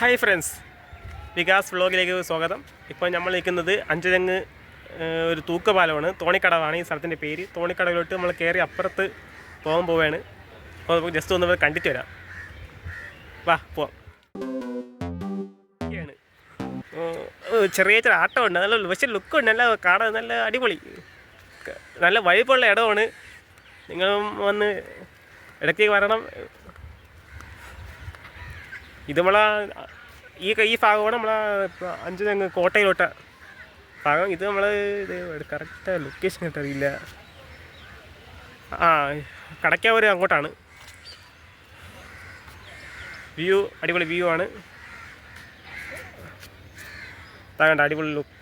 Hi friends. Vikas വ്ളോഗിലേക്ക് സ്വാഗതം. ഇപ്പോൾ നമ്മൾ നിൽക്കുന്നത് അഞ്ചുതെങ്ങ് ഒരു തൂക്കപാലമാണ്. തോണിക്കടവാണ് ഈ സ്ഥലത്തിന്റെ പേര്. തോണിക്കടവിലോട്ട് നമ്മൾ കയറി അപ്പുറത്ത് പോകാൻ പോവുകയാണ്. അപ്പോൾ നമുക്ക് ജസ്റ്റ് ഒന്ന് കണ്ടിട്ട് വരാം. വാ പോവാം. ചെറിയ ചെറിയ ആട്ടമുണ്ട്. നല്ല പക്ഷെ ലുക്ക് ഉണ്ട്. നല്ല കാട നല്ല അടിപൊളി. നല്ല വൈബുള്ള ഇടമാണ്. നിങ്ങളും വന്ന് ഇടയ്ക്ക് വരണം. ഇത് നമ്മളെ ഈ ഈ ഭാഗമാണ് നമ്മളെ അഞ്ച് തെങ്ങ് കോട്ടയിലോട്ട ഭാഗം. ഇത് നമ്മൾ ഇത് കറക്റ്റ് ലൊക്കേഷൻ കിട്ടറിയില്ല ആ കടക്കാവൂർ അങ്ങോട്ടാണ്. വ്യൂ അടിപൊളി വ്യൂ ആണ്. താകണ്ട അടിപൊളി ലുക്ക്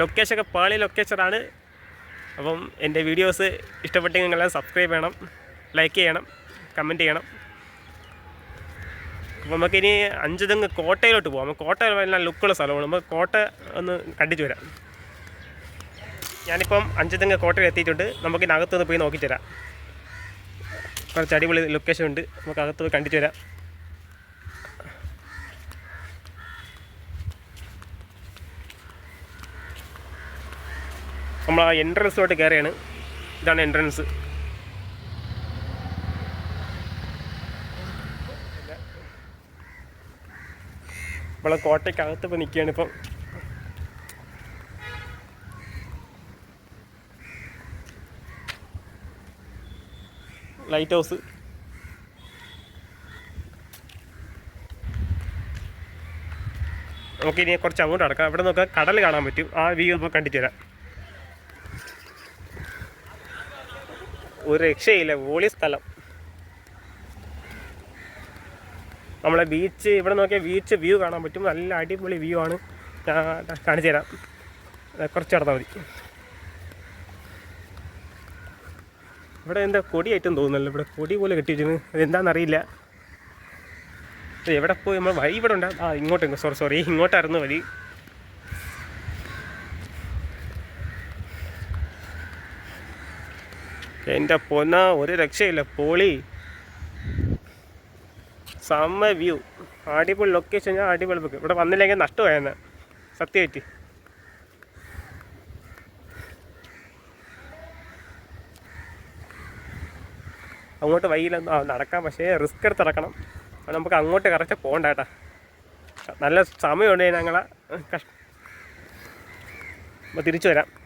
ലൊക്കേഷൻ ഒക്കെ പാളി ലൊക്കേഷനാണ് അപ്പം എന്റെ വീഡിയോസ് ഇഷ്ടപ്പെട്ടെങ്കിൽ നിങ്ങളെ സബ്സ്ക്രൈബ് ചെയ്യണം ലൈക്ക് ചെയ്യണം കമന്റ് ചെയ്യണം. അപ്പോൾ നമുക്കിനി അഞ്ചുതെങ്ങ് കോട്ടയിലോട്ട് പോകാം നമുക്ക് കോട്ട നല്ല ലുക്കുള്ള സ്ഥലമാണ്. നമുക്ക് കോട്ട ഒന്ന് കണ്ടിട്ട് വരാം. ഞാനിപ്പം അഞ്ചുതെങ്ങ് കോട്ടയിൽ എത്തിയിട്ടുണ്ട്. നമുക്ക് ഇതിനകത്ത് പോയി നോക്കിത്തരാം കുറച്ച് അടിപൊളി ലൊക്കേഷൻ ഉണ്ട്. നമുക്ക് അകത്ത് പോയി കണ്ടിട്ട് വരാം. നമ്മൾ ആ എൻട്രൻസിലോട്ട് കയറിയാണ് ഇതാണ് എൻട്രൻസ് നമ്മളെ കോട്ടയ്ക്കകത്ത് ഇപ്പോൾ നിൽക്കുകയാണ് ഇപ്പം. ലൈറ്റ് ഹൗസ് നമുക്കിനി കുറച്ച് അങ്ങോട്ട് നടക്കാം. ഇവിടെ നോക്കാം. കടൽ കാണാൻ പറ്റും. ആ വ്യൂ ഇപ്പോൾ കണ്ടിട്ട് വരാം. ഒരു രക്ഷയില്ല വോളി സ്ഥലം. നമ്മളെ ബീച്ച് ഇവിടെ നോക്കിയാൽ ബീച്ച് വ്യൂ കാണാൻ പറ്റും. നല്ല അടിപൊളി വ്യൂ ആണ്. കാണിച്ചു തരാം. കുറച്ച് നടന്നാൽ മതി. ഇവിടെ എന്താ കൊടിയായിട്ടും തോന്നുന്നല്ലോ. ഇവിടെ കൊടി പോലെ കെട്ടി എന്താണെന്നറിയില്ല അതെന്താണെന്നറിയില്ല എവിടെ പോയി? നമ്മൾ വഴി ഇവിടെ ഉണ്ടാ. ആ ഇങ്ങോട്ട്. Sorry sorry. ഇങ്ങോട്ടായിരുന്നു വഴി. എന്റെ പൊന്ന ഒരു രക്ഷയില്ല. പോളി. സമ്മ വ്യൂ. അടിപൊളി ലൊക്കേഷൻ ഞാൻ അടിപൊളി വെക്കും ഇവിടെ വന്നില്ലെങ്കിൽ നഷ്ടമായെന്ന്. സത്യമായിട്ട്. അങ്ങോട്ട് വൈകില്ല നടക്കാം. പക്ഷേ റിസ്ക് എടുത്ത് നടക്കണം. അപ്പം നമുക്ക് അങ്ങോട്ട് കറക്റ്റ് പോകണ്ട നല്ല സമയമുണ്ട് ഞങ്ങളെ. കഷ്ട തിരിച്ചു വരാം.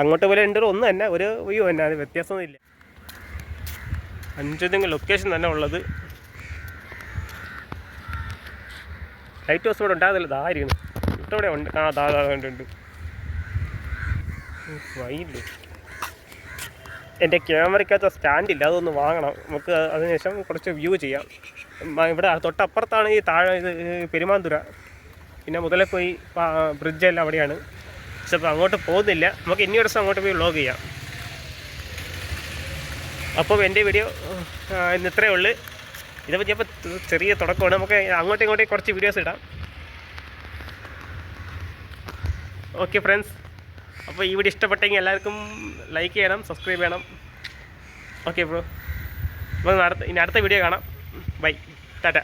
അങ്ങോട്ട് പോലെ ഉണ്ട് ഒന്നും തന്നെ ഒരു വ്യൂ തന്നെ അത് വ്യത്യാസമൊന്നുമില്ല. അഞ്ചുതെങ്ങ് ലൊക്കേഷൻ തന്നെ ഉള്ളത്. ലൈറ്റ് ഹൗസ് ഇവിടെ ഉണ്ടാകുന്നില്ല ഇതായിരിക്കുന്നു ഇവിടെ ഉണ്ട്? ആ ദാ ഉണ്ട് വൈകില്ലേ എന്റെ ക്യാമറയ്ക്കകത്ത് സ്റ്റാൻഡ് ഇല്ല അതൊന്ന് വാങ്ങണം. നമുക്ക് അതിനുശേഷം കുറച്ച് വ്യൂ ചെയ്യാം. ഇവിടെ തൊട്ടപ്പുറത്താണ് ഈ താഴെ ഇത് പെരുമാന്തുര. പിന്നെ മുതലേ ബ്രിഡ്ജ് എല്ലാം അവിടെയാണ്. പക്ഷെ അപ്പോൾ അങ്ങോട്ട് പോകുന്നില്ല. നമുക്ക് ഇനി ഒരു ദിവസം അങ്ങോട്ട് പോയി വ്ളോഗ് ചെയ്യാം. അപ്പോൾ എന്റെ വീഡിയോ ഇന്ന് ഇത്രയേ ഉള്ളൂ. ഇത് പറ്റിയപ്പോൾ ചെറിയ തുടക്കമാണ്. നമുക്ക് അങ്ങോട്ടും ഇങ്ങോട്ടും കുറച്ച് വീഡിയോസ് ഇടാം. ഓക്കെ ഫ്രണ്ട്സ് അപ്പോൾ ഈ വീഡിയോ ഇഷ്ടപ്പെട്ടെങ്കിൽ എല്ലാവർക്കും ലൈക്ക് ചെയ്യണം സബ്സ്ക്രൈബ് ചെയ്യണം. ഓക്കെ ബ്രോ അപ്പോൾ അടുത്ത ഇനി അടുത്ത വീഡിയോ കാണാം. ബൈ ടാറ്റ